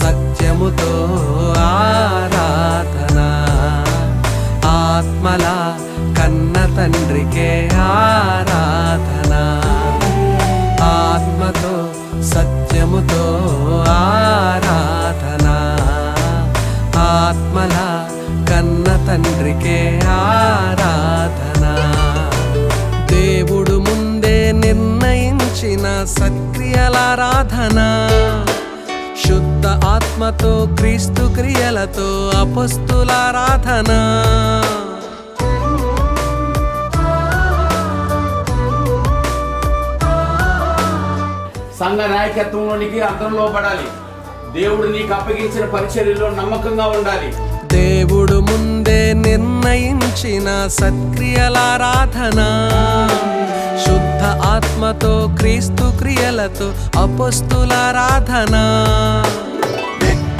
సత్యముతో ఆరాధన. ఆత్మల కన్న తండ్రికే ఆరాధన. ఆత్మతో సత్యముతో ఆరాధన. ఆత్మల కన్న తండ్రికే ఆరాధన. దేవుడు ముందే నిర్ణయించిన సక్రియలారాధనా శుద్ధ ఆత్మతో క్రీస్తు క్రియలతో అపస్తులారాధన. సంఘ నాయకత్వంలోనికి అంతరంలో పడాలి దేవుడు నీకు అప్పగించిన పరిచర్యలో నమ్మకంగా ఉండాలి. దేవుడు ముందే నిర్ణయించిన సత్క్రియలారాధన. శుద్ధ ఆత్మతో క్రీస్తు క్రియలతో అపస్తులారాధన.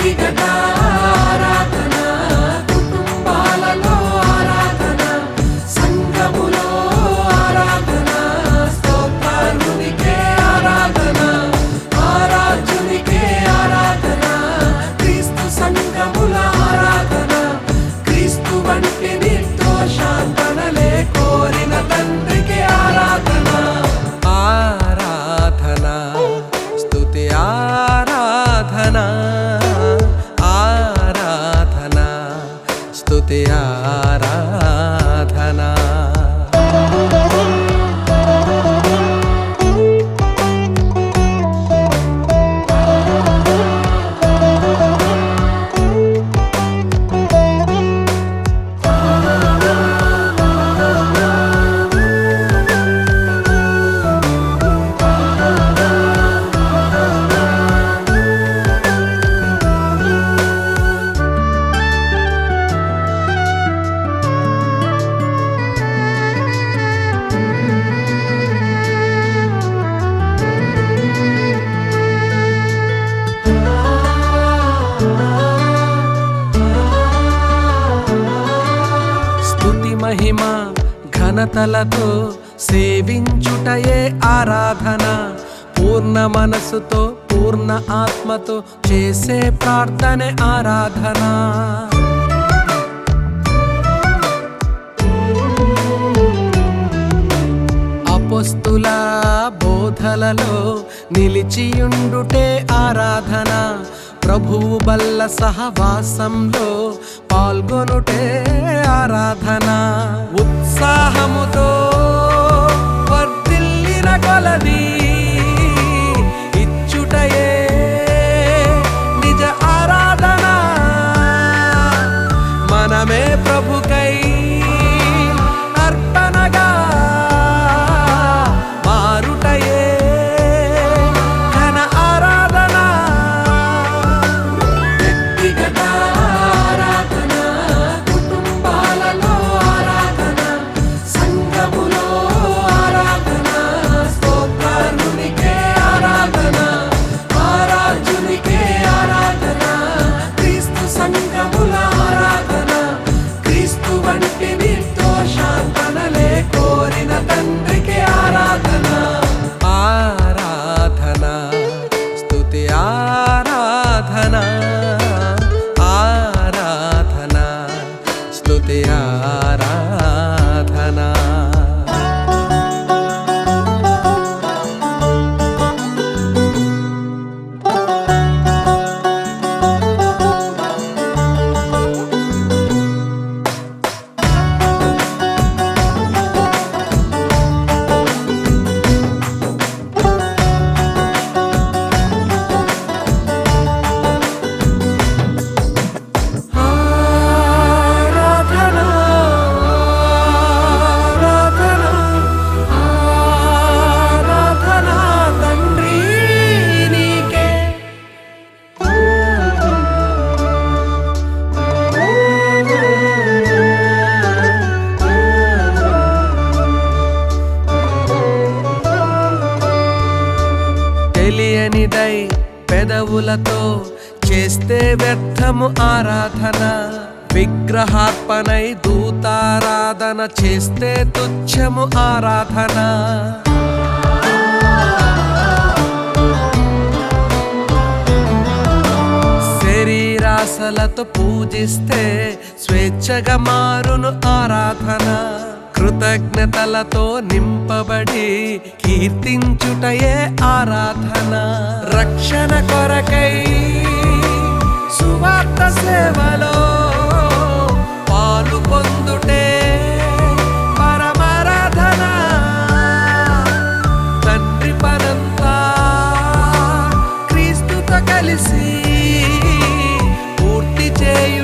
వ్యక్తిగత మహిమ ఘనతలతో సేవించుటయే ఆరాధన. పూర్ణ మనసుతో పూర్ణ ఆత్మతో చేసే ప్రార్థనే ఆరాధన. అపొస్తుల బోధలలో నిలిచియుండుటే ఆరాధన. ప్రభువు బల్ల సహవాసంలో పాల్గొనుటే ఆరాధన. ఉత్సాహముతో వర్తిల్లిన కొలదీ. పెదవులతో చేస్తే వ్యర్థము ఆరాధన. విగ్రహార్పణై దూతారాధన చేస్తే తుచ్చము ఆరాధన. శరీరాశలతో పూజిస్తే స్వేచ్ఛగా మారును ఆరాధన. కృతజ్ఞతలతో నింపబడి కీర్తించుటయే ఆరాధన. రక్షణ కొరకై సువార్త సేవలో పాలు పొందుటే పరమారాధన. తండ్రి పనంతా క్రీస్తుతో కలిసి పూర్తి చేయుటే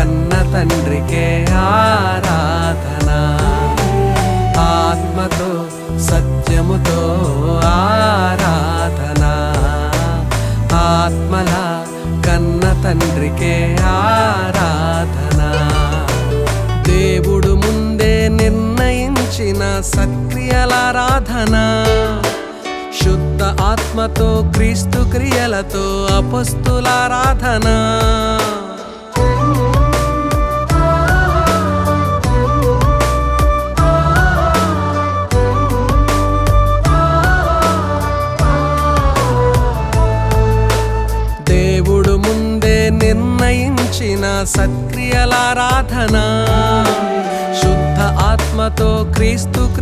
కన్న తండ్రికే ఆరాధన. ఆత్మతో సత్యముతో ఆరాధన. ఆత్మల కన్న తండ్రికే ఆరాధన. దేవుడు ముందే నిర్ణయించిన సక్రియలారాధన శుద్ధ ఆత్మతో క్రీస్తు క్రియలతో అపస్తులారాధన